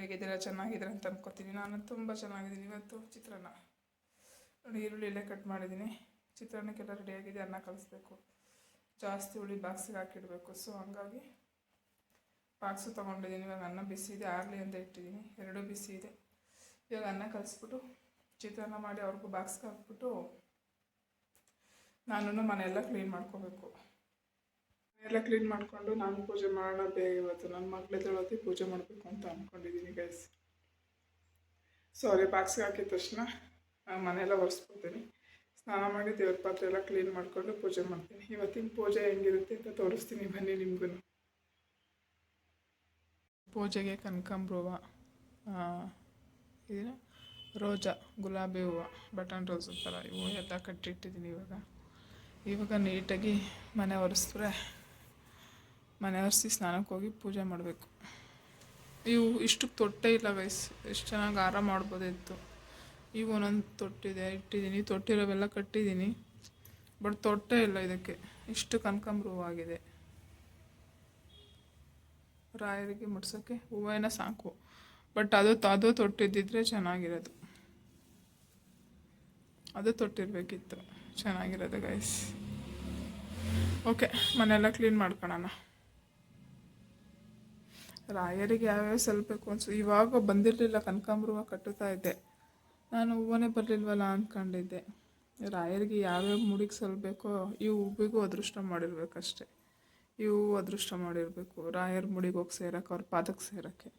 ಹೇಗಿದ್ದೀರಾ? ಚೆನ್ನಾಗಿದ್ದೀರಾ ಅಂತ ಅಂದ್ಕೋತೀನಿ ನಾನು ತುಂಬ ಚೆನ್ನಾಗಿದ್ದೀನಿ. ಇವತ್ತು ಚಿತ್ರಾನ್ನ. ನೋಡಿ, ಈರುಳ್ಳಿ ಎಲ್ಲ ಕಟ್ ಮಾಡಿದ್ದೀನಿ. ಚಿತ್ರಾನ್ನಕ್ಕೆಲ್ಲ ರೆಡಿಯಾಗಿದೆ ಅನ್ನ ಕಲಿಸ್ಬೇಕು. ಜಾಸ್ತಿ ಹುಳಿ ಬಾಕ್ಸಿಗೆ ಹಾಕಿಡಬೇಕು. ಸೊ ಹಂಗಾಗಿ ಬಾಕ್ಸು ತೊಗೊಂಡಿದ್ದೀನಿ. ಇವಾಗ ಅನ್ನ ಬಿಸಿ ಇದೆ. ಆಗಲಿ ಅಂತ ಇಟ್ಟಿದ್ದೀನಿ. ಎರಡೂ ಬಿಸಿ ಇದೆ. ಇವಾಗ ಅನ್ನ ಕಲಿಸ್ಬಿಟ್ಟು ಚಿತ್ರಾನ್ನ ಮಾಡಿ ಅವ್ರಿಗೂ ಬಾಕ್ಸ್ಗೆ ಹಾಕ್ಬಿಟ್ಟು ನಾನು ಮನೆಯೆಲ್ಲ ಕ್ಲೀನ್ ಮಾಡ್ಕೋಬೇಕು. ಎಲ್ಲ ಕ್ಲೀನ್ ಮಾಡಿಕೊಂಡು ನಾನು ಪೂಜೆ ಮಾಡೋಣ ಬೇಗ ಇವತ್ತು ನನ್ನ ಮಗಳದ್ದು ಪೂಜೆ ಮಾಡಬೇಕು ಅಂತ ಅಂದ್ಕೊಂಡಿದ್ದೀನಿ ಗೈಸ್ ಸಾರಿ ಬಾಕ್ಸ್ಗೆ ಹಾಕಿದ ತಕ್ಷಣ ನಾನು ಮನೆಯೆಲ್ಲ ಒರೆಸ್ಬಿಡ್ತೀನಿ. ಸ್ನಾನ ಮಾಡಿ ದೇವ್ರ ಪಾತ್ರೆ ಎಲ್ಲ ಕ್ಲೀನ್ ಮಾಡಿಕೊಂಡು ಪೂಜೆ ಮಾಡ್ತೀನಿ. ಇವತ್ತಿನ ಪೂಜೆ ಹೆಂಗಿರುತ್ತೆ ಅಂತ ತೋರಿಸ್ತೀನಿ ಬನ್ನಿ ನಿಮಗೂ ಪೂಜೆಗೆ ಕನಕಾಂಬ್ರ ಇದೇನು ರೋಜಾ, ಗುಲಾಬಿ ಹೂವು, ಬಟನ್ ರೋಸ್ ಥರ ಇವು ಎಲ್ಲ ಕಟ್ಟಿಟ್ಟಿದ್ದೀನಿ ಇವಾಗ. ಇವಾಗ ನೀಟಾಗಿ ಮನೆ ಒರೆಸಿದ್ರೆ ಮನೆ ಒರೆಸಿ ಸ್ನಾನಕ್ಕೆ ಹೋಗಿ ಪೂಜೆ ಮಾಡಬೇಕು. ಇವು ಇಷ್ಟಕ್ಕೆ ತೊಟ್ಟೆ ಇಲ್ಲ ಗೈಸ್ ಎಷ್ಟು ಚೆನ್ನಾಗಿ ಆರಾಮ ಮಾಡ್ಬೋದಿತ್ತು. ಇವು ಒಂದೊಂದು ತೊಟ್ಟಿದೆ ಇಟ್ಟಿದ್ದೀನಿ ತೊಟ್ಟಿರೋವೆಲ್ಲ ಕಟ್ಟಿದ್ದೀನಿ ಬಟ್ ತೊಟ್ಟೆ ಇಲ್ಲ ಇದಕ್ಕೆ. ಇಷ್ಟು ಕನಕಾಂಬ್ರ ಹೂವಾಗಿದೆ ರಾಯರಿಗೆ ಮುಡ್ಸೋಕ್ಕೆ ಹೂವೇನ ಸಾಕು. ಬಟ್ ಅದು ಅದು ತೊಟ್ಟಿದ್ದಿದ್ರೆ ಚೆನ್ನಾಗಿರೋದು. ಅದು ತೊಟ್ಟಿರಬೇಕಿತ್ತು ಚೆನ್ನಾಗಿರೋದು ಗೈಸ್ ಓಕೆ ಮನೆಯೆಲ್ಲ ಕ್ಲೀನ್ ಮಾಡ್ಕೊಳ್ಳೋಣ ರಾಯರಿಗೆ ಯಾವ್ಯಾವ ಸಲ್ಬೇಕು ಅನ್ಸು. ಇವಾಗ ಬಂದಿರಲಿಲ್ಲ ಕನಕಾಂಬ್ರ ಕಟ್ಟುತ್ತಾ ಇದ್ದೆ. ನಾನು ಹೂವನೇ ಬರಲಿಲ್ವಲ್ಲ ಅಂದ್ಕೊಂಡಿದ್ದೆ ರಾಯರಿಗೆ ಯಾವ್ಯಾವ ಮುಡಿಗೆ ಸಲ್ಬೇಕೋ ಈ ಹೂವಿಗೂ ಅದೃಷ್ಟ ಮಾಡಿರ್ಬೇಕಷ್ಟೆ. ಹೂವು ಅದೃಷ್ಟ ಮಾಡಿರಬೇಕು. ರಾಯರ ಮುಡಿಗೆ ಹೋಗಿ ಸೇರಕ್ಕೆ, ಅವ್ರ ಪಾದಕ್ಕೆ ಸೇರೋಕ್ಕೆ.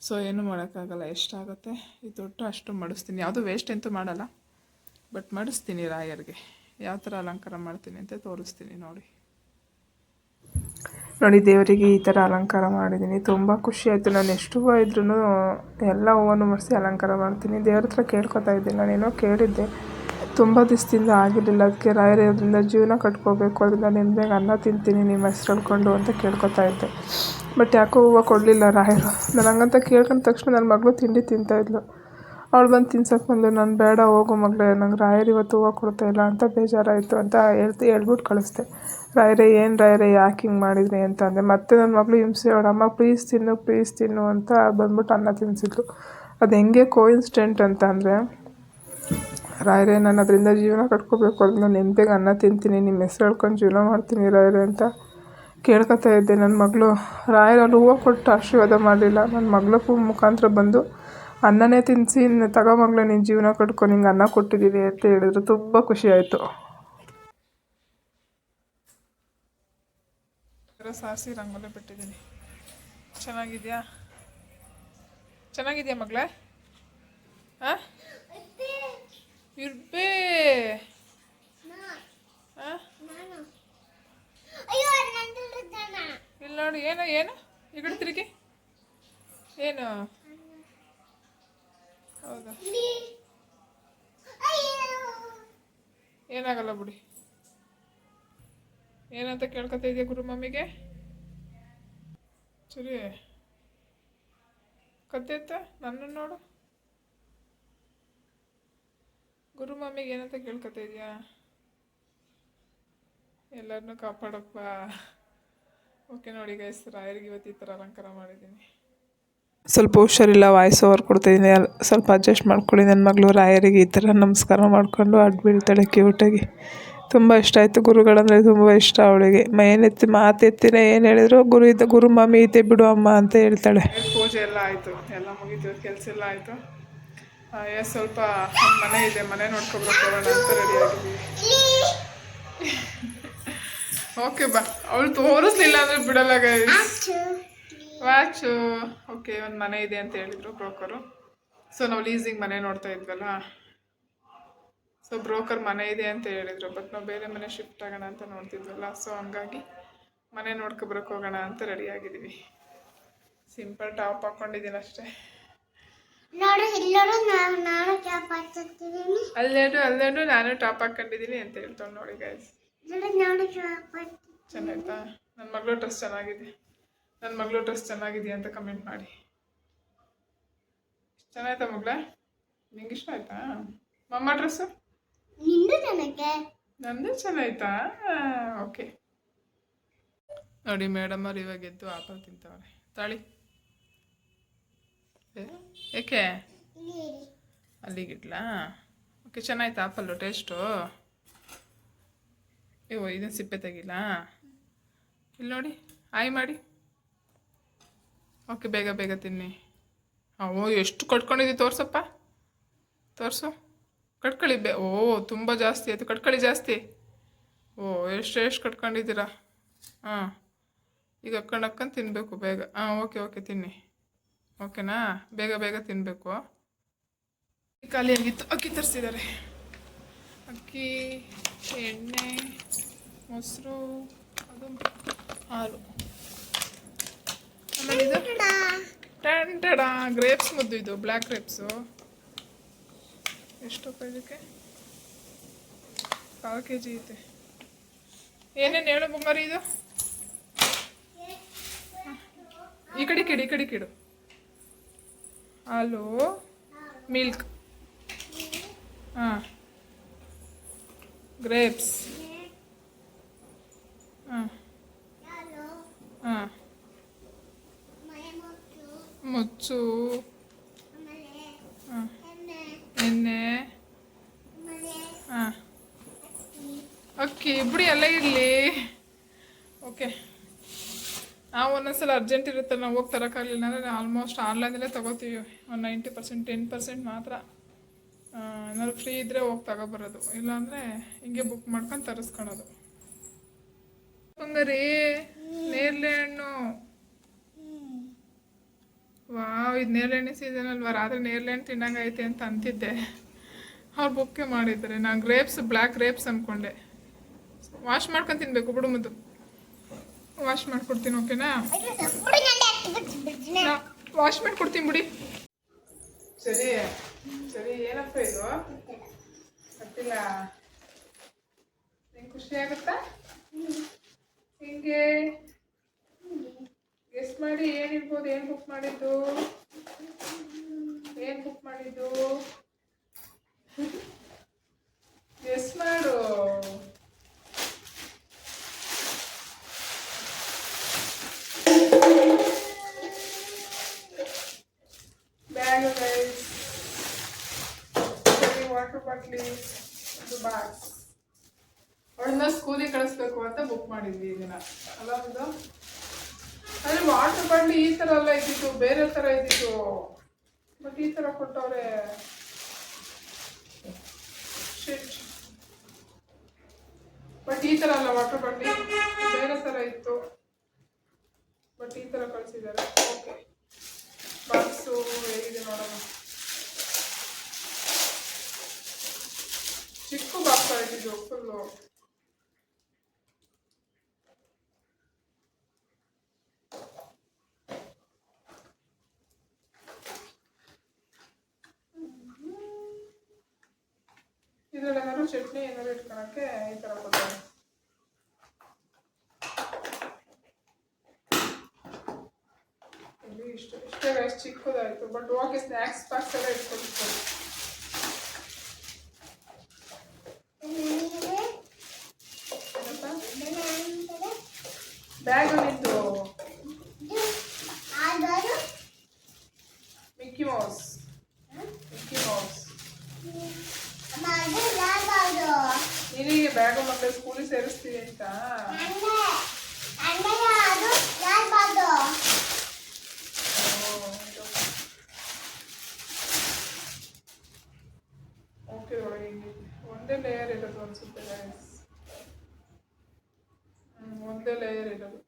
ಸೊ ಏನು ಮಾಡೋಕ್ಕಾಗಲ್ಲ. ಎಷ್ಟಾಗುತ್ತೆ? ಈ ದೊಡ್ಡ ಅಷ್ಟು ಮಾಡಿಸ್ತೀನಿ. ಯಾವುದು ವೇಸ್ಟ್ ಅಂತೂ ಮಾಡಲ್ಲ. ಬಟ್ ಮಾಡಿಸ್ತೀನಿ ರಾಯರಿಗೆ. ಯಾವ ಥರ ಅಲಂಕಾರ ಮಾಡ್ತೀನಿ ಅಂತ ತೋರಿಸ್ತೀನಿ ನೋಡಿ. ನೋಡಿ ದೇವರಿಗೆ ಈ ಥರ ಅಲಂಕಾರ ಮಾಡಿದ್ದೀನಿ. ತುಂಬ ಖುಷಿ ಆಯಿತು. ನಾನು ಎಷ್ಟು ಹೂವು ಇದ್ರೂ ಎಲ್ಲ ಹೂವನ್ನು ಮರೆಸಿ ಅಲಂಕಾರ ಮಾಡ್ತೀನಿ. ದೇವ್ರ ಹತ್ರ ಕೇಳ್ಕೊತಾ ಇದ್ದೀನಿ. ನಾನೇನೋ ಕೇಳಿದ್ದೆ. ತುಂಬ ದಿವಸದಿಂದ ಆಗಿರಲಿಲ್ಲ. ಅದಕ್ಕೆ ರಾಯರಿಂದ ಜೀವನ ಕಟ್ಕೋಬೇಕು. ಅದರಿಂದ ನೆಮ್ಮದಿಯಾಗಿ ಅನ್ನ ತಿಂತೀನಿ. ನಿಮ್ಮ ಹೆಸ್ರು ಹೇಳ್ಕೊಂಡು ಅಂತ ಕೇಳ್ಕೊತಾ ಇದ್ದೆ. ಬಟ್ ಯಾಕೋ ಹೂವು ಕೊಡಲಿಲ್ಲ ರಾಯರು. ನಾನು ಹಂಗಂತ ಕೇಳ್ಕೊಂಡ ತಕ್ಷಣ ನನ್ನ ಮಗಳು ತಿಂಡಿ ತಿಂತಾಯಿದ್ಲು ಅವಳು ಬಂದು ತಿನ್ಸಕ್ಕೆ ಬಂದು, ನಾನು ಬೇಡ, ಹೋಗು ಮಗಳೇ, ನಂಗೆ ರಾಯರು ಇವತ್ತು ಹೂವು ಕೊಡ್ತಾ ಇಲ್ಲ ಅಂತ ಬೇಜಾರಾಯಿತು ಅಂತ ಹೇಳ್ತಿ ಹೇಳ್ಬಿಟ್ಟು ಕಳಿಸ್ದೆ. ರಾಯರೇ, ಏನು ರಾಯರೇ, ಯಾಕೆ ಹಿಂಗೆ ಮಾಡಿದ್ರಿ? ಅಂತ ಅಂದೆ. ಮತ್ತೆ ನನ್ನ ಮಗಳು ಹಿಂಸೆ ಅಮ್ಮ ಪ್ಲೀಸ್ ತಿನ್ನು ಪ್ಲೀಸ್ ತಿನ್ನು ಅಂತ ಬಂದ್ಬಿಟ್ಟು ಅನ್ನ ತಿನ್ನಿಸಿದ್ಲು ಅದು ಹೆಂಗೆ ಕೋಇನ್ಸಿಡೆಂಟ್ ಅಂತ ಅಂದರೆ, ರಾಯರೇ, ನಾನು ಅದರಿಂದ ಜೀವನ ಕಟ್ಕೋಬೇಕು ನಾನು ನೆಮ್ಮದಿಗೆ ಅನ್ನ ತಿಂತೀನಿ ನಿಮ್ಮ ಹೆಸ್ರು ಹೇಳ್ಕೊಂಡು ಜೀವನ ಮಾಡ್ತೀನಿ, ರಾಯರೇ ಅಂತ ಕೇಳ್ಕೊತಾ ಇದ್ದೆ ನನ್ನ ಮಗಳು. ರಾಯರಲ್ಲಿ ಹೂವು ಕೊಟ್ಟು ಆಶೀರ್ವಾದ ಮಾಡಲಿಲ್ಲ. ನನ್ನ ಮಗಳು ಮುಖಾಂತರ ಬಂದು ಅನ್ನನೇ ತಿನ್ನಿಸಿ ತಗೋ ಮಗಳೇ ನೀನು ಜೀವನ ಕಟ್ಕೊ ನಿಂಗೆ ಅನ್ನ ಕೊಟ್ಟಿದ್ದೀವಿ ಅಂತ ಹೇಳಿದ್ರು. ತುಂಬ ಖುಷಿ ಆಯಿತು. ಸಾರಿಸಿ ರಂಗೋಲಿ ಬಿಟ್ಟಿದ್ದೀನಿ. ಚೆನ್ನಾಗಿದೆಯಾ? ಚೆನ್ನಾಗಿದೆಯಾ ಮಗಳೇ? ಹಾಂ ಇರ್ಬೇ! ಹಾಂ ಇಲ್ಲಿ ನೋಡಿ ಏನು ಏನು? ಈ ಕಡೆ ತಿರುಗಿ. ಏನು? ಹೌದಾ? ಏನಾಗಲ್ಲ ಬಿಡಿ. ಏನಂತ ಕೇಳ್ಕೊತಾ ಇದೆಯಾ ಗುರು ಮಮ್ಮಿಗೆ? ಸರಿ. ಕತ್ತೆತ್ತ ನನ್ನ ನೋಡು. ಗುರು ಮಮ್ಮಿಗೆ ಏನಂತ ಕೇಳ್ಕೊತಾ ಇದೆಯಾ? ಎಲ್ಲರನ್ನೂ ಕಾಪಾಡಪ್ಪ. ಓಕೆ ನೋಡಿ ಗೈಸ್ ರಾಯರಿಗೆ ಇವತ್ತು ಈ ಥರ ಅಲಂಕಾರ ಮಾಡಿದ್ದೀನಿ. ಸ್ವಲ್ಪ ಹುಷಾರಿಲ್ಲ ವಾಯ್ಸ್ ಓವರ್ ಕೊಡ್ತಾಯಿದ್ದೀನಿ ಸ್ವಲ್ಪ ಅಡ್ಜಸ್ಟ್ ಮಾಡ್ಕೊಳ್ಳಿ. ನನ್ನ ಮಗಳು ರಾಯರಿಗೆ ಈ ಥರ ನಮಸ್ಕಾರ ಮಾಡಿಕೊಂಡು ಅಡ್ ಬೀಳ್ತಾಳೆ ಕ್ಯೂಟಾಗಿ ತುಂಬ ಇಷ್ಟ ಆಯಿತು ಗುರುಗಳಂದರೆ ತುಂಬ ಇಷ್ಟ ಅವಳಿಗೆ. ಮೇನೆತ್ತಿ ಮಾತೆತ್ತಿನ ಏನು ಹೇಳಿದ್ರು? ಗುರು ಇದ್ದ ಗುರು ಮಮ್ಮಿ ಐತೆ ಬಿಡು ಅಮ್ಮ ಅಂತ ಹೇಳ್ತಾಳೆ. ಪೂಜೆ ಎಲ್ಲ ಆಯಿತು. ಎಲ್ಲ ಮುಗೀತು ಕೆಲಸ ಎಲ್ಲ ಆಯಿತು. ಸ್ವಲ್ಪ ಮನೆ ಇದೆ. ಮನೆ ನೋಡ್ಕೊಬರೋಣ ಅಂತ ರೆಡಿ ಆಗಿದ್ದೀವಿ. ಓಕೆ ಬಾ. ಅವಳು ತೋರಿಸ್ಲಿಲ್ಲ ಅಂದರೆ ಬಿಡಲ್ಲ ವಾಚು ಓಕೆ ಒಂದು ಮನೆ ಇದೆ ಅಂತ ಹೇಳಿದರು ಬ್ರೋಕರು. ಸೊ ನಾವು ಲೀಸಿಂಗ್ ಮನೆ ನೋಡ್ತಾ ಇದ್ವಲ್ಲ? ಸೊ ಬ್ರೋಕರ್ ಮನೆ ಇದೆ ಅಂತ ಹೇಳಿದರು ಬಟ್ ನಾವು ಬೇರೆ ಮನೆ ಶಿಫ್ಟ್ ಆಗೋಣ ಅಂತ ನೋಡ್ತಿದ್ವಲ್ಲ ಸೊ ಹಂಗಾಗಿ ಮನೆ ನೋಡ್ಕೊಬರಕ್ಕೆ ಹೋಗೋಣ ಅಂತ ರೆಡಿ ಆಗಿದ್ದೀವಿ ಸಿಂಪಲ್ ಟಾಪ್ ಹಾಕ್ಕೊಂಡಿದ್ದೀನಿ ಅಷ್ಟೇ. ಅಲ್ಲೇಡು ಅಲ್ಲೇಡು ನಾನು ಟಾಪ್ ಹಾಕೊಂಡಿದ್ದೀನಿ ಅಂತ ಹೇಳ್ತಾಳೆ ನೋಡಿ ಗೈಸ್ ಚೆನ್ನಾಯ್ತಾ ನನ್ನ ಮಗಳು ಡ್ರೆಸ್ ಚೆನ್ನಾಗಿದೆ. ನನ್ನ ಮಗಳು ಡ್ರೆಸ್ ಚೆನ್ನಾಗಿದೆಯಾ ಅಂತ ಕಮೆಂಟ್ ಮಾಡಿ. ಚೆನ್ನಾಯ್ತಾ ಮಗಳೇ? ನಿಂಗೆ ಇಷ್ಟ ಆಯ್ತಾ? ಮಮ್ಮ ಡ್ರೆಸ್ಸು ನಂದು ಚೆನ್ನಾಯ್ತಾ? ಓಕೆ ನೋಡಿ ಮೇಡಮ್ ಅವ್ರು ಇವಾಗ ಎದ್ದು ಆಪಲ್ ತಿಂತಾವ್ರೆ. ತಾಳಿ. ಏಕೆ? ಅಲ್ಲಿಗಿಡ್ಲಾ ಓಕೆ ಚೆನ್ನಾಯ್ತಾ ಆಪಲ್ಲು ಟೇಸ್ಟು ಇವು ಇದನ್ನು ಸಿಪ್ಪೆ ತೆಗಿಲ್ಲ ಇಲ್ಲಿ ನೋಡಿ ಆಯ್ ಮಾಡಿ. ಓಕೆ, ಬೇಗ ಬೇಗ ತಿನ್ನಿ. ಓ ಎಷ್ಟು ಕಟ್ಕೊಂಡಿದ್ದೀವಿ ತೋರ್ಸಪ್ಪ. ತೋರಿಸು. ಕಟ್ಕೊಳ್ಳಿ, ಬೇ ಓ, ತುಂಬ ಜಾಸ್ತಿ ಆಯಿತು. ಕಟ್ಕೊಳ್ಳಿ ಜಾಸ್ತಿ. ಓ, ಎಷ್ಟು ಎಷ್ಟು ಕಟ್ಕೊಂಡಿದ್ದೀರಾ? ಹಾಂ ಈಗ ಅಕ್ಕಂಡು ಅಕ್ಕಂಡು ತಿನ್ನಬೇಕು ಬೇಗ. ಹಾಂ ಓಕೆ ಓಕೆ, ತಿನ್ನಿ. ಓಕೆನಾ? ಬೇಗ ಬೇಗ ತಿನ್ನಬೇಕು ಖಾಲಿ ಆಗಿತ್ತು. ಅಕ್ಕಿ ತರಿಸಿದ್ದಾರೆ. ಅಕ್ಕಿ, ಎಣ್ಣೆ, ಮೊಸರು, ಅದು ಹಾಲು ಟಂಟಡ. ಗ್ರೇಪ್ಸ್ ಮುದ್ದು ಇದು ಬ್ಲ್ಯಾಕ್ ಗ್ರೇಪ್ಸು ಎಷ್ಟು ಇದಕ್ಕೆ? ಕಾಲು ಕೆ ಜಿ ಐತೆ. ಏನೇನು ಹೇಳು ಬಂಗಾರಿ ಇದು? ಈ ಕಡೆ ಕಿಡು ಈ ಕಡೆ ಕಿಡು. ಹಾಲು ಮಿಲ್ಕ್ ಹಾಂ. ಗ್ರೇಪ್ಸ್ ಹಾಂ. ಹಾಂ. ಮುಚ್ಚು. ಹಾಂ. ಎಣ್ಣೆ. ಹಾಂ. ಅಕ್ಕಿ ಬಿಡಿ ಎಲ್ಲ ಇರಲಿ. ಓಕೆ. ನಾವು ಒಂದೊಂದ್ಸಲ ಅರ್ಜೆಂಟ್ ಇರುತ್ತೆ ನಾವು ಹೋಗಿ ತರೋಕ್ಕಾಗಲಿಲ್ಲ ಅಂದರೆ ಆಲ್ಮೋಸ್ಟ್ ಆನ್ಲೈನಲ್ಲೇ ತೊಗೋತೀವಿ. ಒಂದು ನೈಂಟಿ ಪರ್ಸೆಂಟ್ ಟೆನ್ ಪರ್ಸೆಂಟ್ ಮಾತ್ರ. ಏನಾದ್ರು ಫ್ರೀ ಇದ್ದರೆ ಹೋಗಿ ತಗೋಬರೋದು. ಇಲ್ಲಾಂದರೆ ಹಿಂಗೆ ಬುಕ್ ಮಾಡ್ಕೊಂಡು ತರಿಸ್ಕೊಳೋದು. ಹಂಗಾರಿ ನೇರಳೆ ಹಣ್ಣು. ಇದು ನೇರಳೆ ಹಣ್ಣು ಸೀಸನ್ ಅಲ್ವಾ? ರಾತ್ರಿ ನೇರಳೆ ಹಣ್ಣು ತಿನ್ನಂಗೈತೆ ಅಂತ ಅಂತಿದ್ದೆ. ಅವ್ರು ಬುಕ್ಕೆ ಮಾಡಿದ್ದಾರೆ. ನಾನು ಗ್ರೇಪ್ಸ್ ಬ್ಲ್ಯಾಕ್ ಗ್ರೇಪ್ಸ್ ಅಂದ್ಕೊಂಡೆ ವಾಶ್ ಮಾಡ್ಕೊಂಡು ತಿನ್ಬೇಕು ಬಿಡು ಮುದ್ದು. ವಾಶ್ ಮಾಡ್ಕೊಡ್ತೀನಿ ಓಕೆನಾ ವಾಶ್ ಮಾಡ್ಕೊಡ್ತೀನಿ ಬಿಡಿ. ಸರಿ ಸರಿ ಏನಪ್ಪ ಇದು? ಗೊತ್ತಿಲ್ಲ. ನಿಂಗೆ ಖುಷಿ ಆಗುತ್ತಾ? ಹಿಂಗೆ ಗೆಸ್ಟ್ ಮಾಡಿ ಏನಿರ್ಬೋದು ಏನು ಬುಕ್ ಮಾಡಿದ್ದು? ಏನು ಬುಕ್ ಮಾಡಿದ್ದು? ಎಸ್ ಮಾಡು ಬ್ಯಾಗ್ ಗೈಸ್ ವಾಟರ್ ಬಾಟ್ಲಿ ಒಂದು ಬಾಕ್ಸ್ ಅವಳನ್ನ ಸ್ಕೂಲಿಗೆ ಕಳಿಸ್ಬೇಕು ಅಂತ ಬುಕ್ ಮಾಡಿದ್ವಿ ಇದನ್ನ ಅಲ್ಲ ಅದು ಅದೇ ವಾಟರ್ ಬಾಟ್ಲಿ ಇದ್ದಿತ್ತು ಬೇರೆ ಥರ ಇದ್ದಿದ್ದು ಬಟ್ ಈ ಥರ ಕೊಟ್ಟವ್ರೆ. ಬಟ್ ಈ ಥರ ಅಲ್ಲ ವಾಟರ್ ಬಾಟ್ಲಿ ಬೇರೆ ಥರ ಇತ್ತು. ಬಟ್ ಈ ಥರ ಕಳಿಸಿದ್ದಾರೆ. ಓಕೆ ಬಾಕ್ಸು ಹೇಗಿದೆ ನೋಡೋಣ. ಚಿಕ್ಕ ಬಾಕ್ಸ್ ಆಗಿದ್ದು ಫುಲ್ಲು ಏನಾದ್ರು ಚಟ್ನಿ ಏನಾದ್ರು ಇಟ್ಕೊಳಕ್ಕೆ ಈ ಥರ ಕೊಡ್ತಾರೆ. ಇಲ್ಲಿ ಇಷ್ಟು ಇಷ್ಟೇ ಗೈಸ್ ಚಿಕ್ಕದಾಯಿತು ಬಟ್ ಓಕೆ ಸ್ನ್ಯಾಕ್ಸ್ ಬಾಕ್ಸ್ ಎಲ್ಲ ಇಟ್ಕೊಳ್ತಾರೆ ಬ್ಯಾಗ್ ಮತ್ತೆ ಸ್ಕೂಲಿಗೆ ಸೇರಿಸ್ತೀವಿ ಅಂತ ಓಕೆ ಒಂದೇ ಲೇಯರ್ ಇರೋದು ಅನ್ಸುತ್ತೆ ಗೈಸ್ ಒಂದೇ ಲೇಯರ್ ಇರೋದು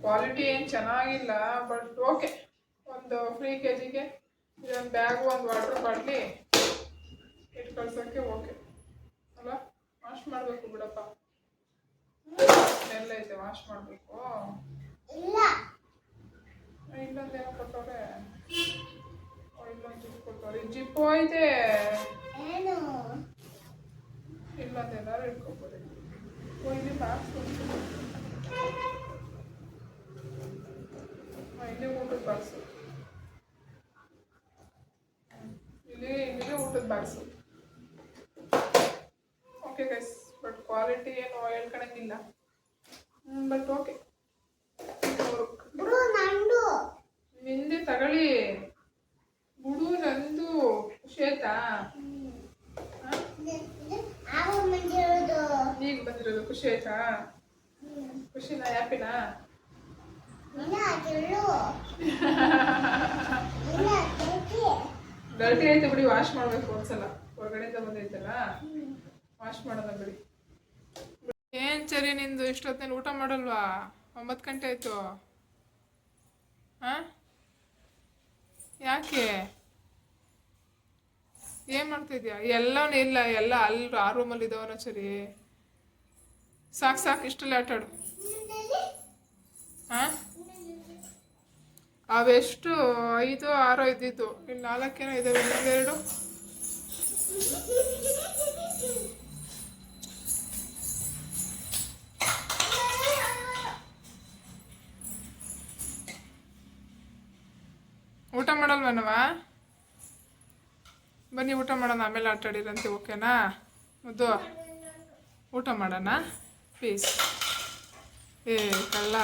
ಕ್ವಾಲಿಟಿ ಏನು ಚೆನ್ನಾಗಿಲ್ಲ ಬಟ್ ಓಕೆ ಒಂದು ಫ್ರೀ ಕೆ ಜಿಗೆ ಇದೊಂದು ಬ್ಯಾಗು ಒಂದು ವಾಟರ್ ಬಾಟ್ಲಿ ಇಟ್ಟು ಕಳ್ಸೋಕ್ಕೆ ಓಕೆ ವಾಶ್ ಮಾಡಬೇಕು ಬಿಡಪ್ಪ. ಎಲ್ಲ ಐತೆ ವಾಶ್ ಮಾಡಬೇಕು. ಇಲ್ಲೊಂದು ಏನೋ ಕೊಟ್ಟವ್ರೆ. ಇಲ್ಲೊಂದು ಜಿಪ್ ಕೊಟ್ಟವ್ರೆ. ಜಿಪ್ ಐತೆ. ಇಲ್ಲೊಂದು ಏನಾರು ಇಟ್ಕೊಬೋದು ಇಲ್ಲಿ ಬಾಕ್ಸ್ ಇಲ್ಲಿ ಊಟದ ಬಾಕ್ಸು ಇಲ್ಲಿ ಇಲ್ಲಿಗೆ ಊಟದ box okay guys but quality ಏನು ಹೇಳ್ಕೊಳಂಗಿಲ್ಲ ಬಟ್ ಓಕೆ ನಿಂದೆ. ತಗೊಳ್ಳಿ. ಬಿಡು ನಂದು. ಖುಷಿ ಆಯ್ತಾ? ಈಗ ಬಂದಿರೋದು ಖುಷಿ ಆಯ್ತಾ? ಖುಷಿನಾ ಹ್ಯಾಪಿನಾ? ಗಲ್ಟಿ ಆಯ್ತು ಬಿಡಿ ವಾಶ್ ಮಾಡ್ಬೇಕು ಒಂದ್ಸಲ. ಹೊರಗಡೆಯಿಂದ ಬಂದೈತಲ್ಲ? ವಾಶ್ ಮಾಡೋದ ಬಿಡಿ. ಏನ್ ಚರಿ ನಿಂದು? ಇಷ್ಟೊತ್ತಲ್ಲಿ ಊಟ ಮಾಡಲ್ವಾ? ಒಂಬತ್ತು ಗಂಟೆ ಆಯ್ತು. ಹಾ ಯಾಕೆ? ಏನ್ ಮಾಡ್ತಿದ್ಯಾ? ಎಲ್ಲವೂ ಇಲ್ಲ. ಎಲ್ಲ ಅಲ್, ಆ ರೂಮಲ್ಲಿ ಇದಾವನ ಸರಿ ಸಾಕು ಸಾಕು, ಇಷ್ಟಲ್ಲಿ ಆಟಾಡು ಹಾ ಅವೆಷ್ಟು? ಐದು, ಆರೋ ಇದ್ದಿದ್ದು ಇನ್ನು ನಾಲ್ಕೇನೋ ಇದಾವೆ. ಇನ್ನೊಂದೆರಡು ಮಾಡಲ್ವನವ ಬನ್ನಿ ಊಟ ಮಾಡೋಣ ಆಮೇಲೆ ಆಟ ಆಡಿರಂತೆ ಓಕೆನಾ? ಮುದ್ದು ಊಟ ಮಾಡೋಣ ಪ್ಲೀಸ್ ಏ ಕಳ್ಳ.